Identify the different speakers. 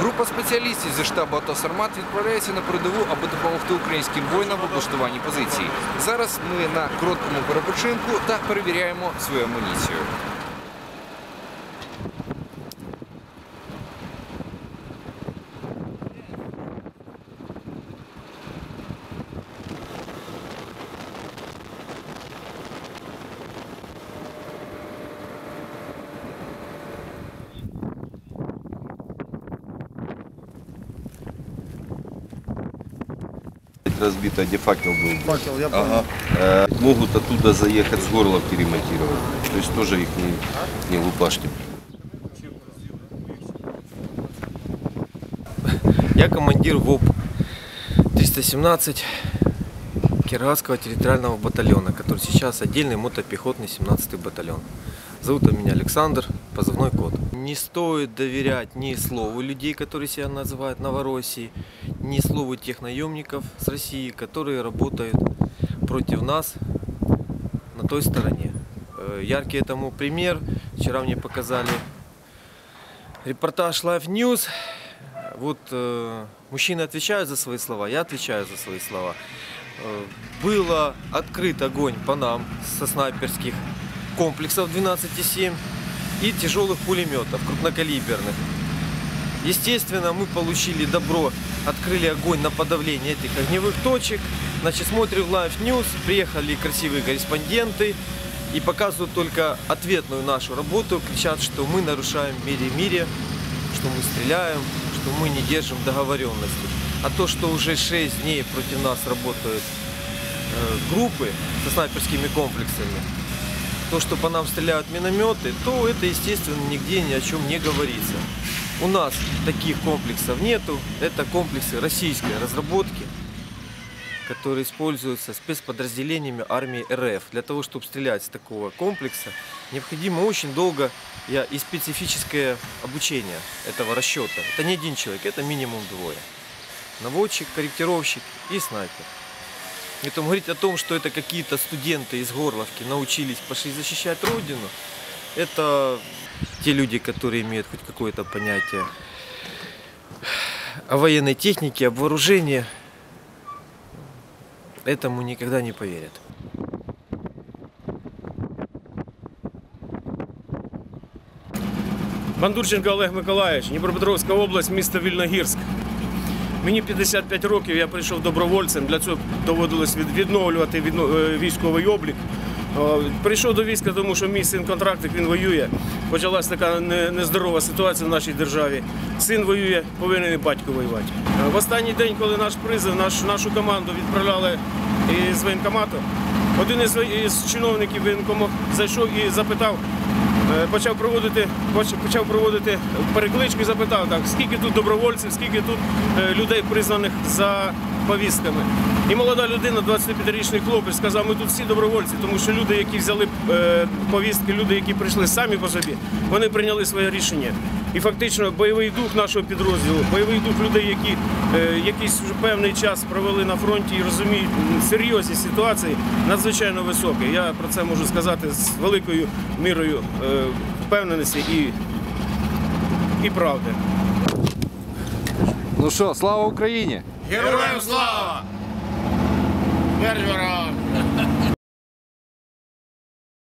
Speaker 1: Група спеціалістів зі штабу АТО «Сармат» відправляється на передову, аби допомогти українським воїнам в облаштуванні позиції. Зараз ми на короткому перепочинку та перевіряємо свою амуніцію.
Speaker 2: Разбито, где факел был.
Speaker 3: Факел, я понял.
Speaker 2: Ага. Э, могут оттуда заехать с горловки ремонтировать. То есть тоже их не, не лупашки.
Speaker 4: Я командир ВОП 317 Кировского территориального батальона, который сейчас отдельный мотопехотный 17-й батальон. Зовут меня Александр, позывной код. Не стоит доверять ни слову людей, которые себя называют Новороссией, ни слову тех наемников с России, которые работают против нас на той стороне. Э, Яркий этому пример. Вчера мне показали репортаж Live News. Вот э, мужчины отвечают за свои слова, я отвечаю за свои слова. Э, было открыт огонь по нам со снайперских комплексов 12,7 и тяжелых пулеметов крупнокалиберных. Естественно, мы получили добро, открыли огонь на подавление этих огневых точек. Значит, смотрим Live News, приехали красивые корреспонденты и показывают только ответную нашу работу, кричат, что мы нарушаем мире мире, что мы стреляем, что мы не держим договоренности. А то, что уже 6 дней против нас работают э, группы со снайперскими комплексами, то, что по нам стреляют минометы, то это, естественно, нигде ни о чем не говорится. У нас таких комплексов нету. Это комплексы российской разработки, которые используются спецподразделениями армии РФ. Для того, чтобы стрелять с такого комплекса, необходимо очень долго и специфическое обучение этого расчета. Это не один человек, это минимум двое. Наводчик, корректировщик и снайпер. Поэтому говорить о том, что это какие-то студенты из Горловки научились, пошли защищать Родину, это те люди, которые имеют хоть какое-то понятие о военной технике, об вооружении, этому никогда не поверят.
Speaker 5: Бандурченко Олег Миколаївич, Дніпропетровська область, місто Вільногірськ. Мені 55 років, я прийшов добровольцем, для цього доводилось відновлювати відно- е, військовий облік. Прийшов до війська, тому що мій син контрактик, він воює. Почалась така нездорова ситуація в нашій державі. Син воює, повинен і батько воювати. Е, В останній день, коли наш призов, наш, нашу команду відправляли із воєнкомату, один із, чиновників воєнкому зайшов і запитав, Е, почав проводити, поч- почав проводити перекличку і запитав, так, скільки тут добровольців, скільки тут е, людей признаних за повістками. І молода людина, 25-річний хлопець, сказав, ми тут всі добровольці, тому що люди, які взяли е, повістки, люди, які прийшли самі по собі, вони прийняли своє рішення. І фактично бойовий дух нашого підрозділу, бойовий дух людей, які е, якийсь вже певний час провели на фронті і розуміють м, серйозність ситуації, надзвичайно високий. Я про це можу сказати з великою мірою е, впевненості і, і правди.
Speaker 1: Ну що, слава Україні!
Speaker 5: Героям слава! Варвара.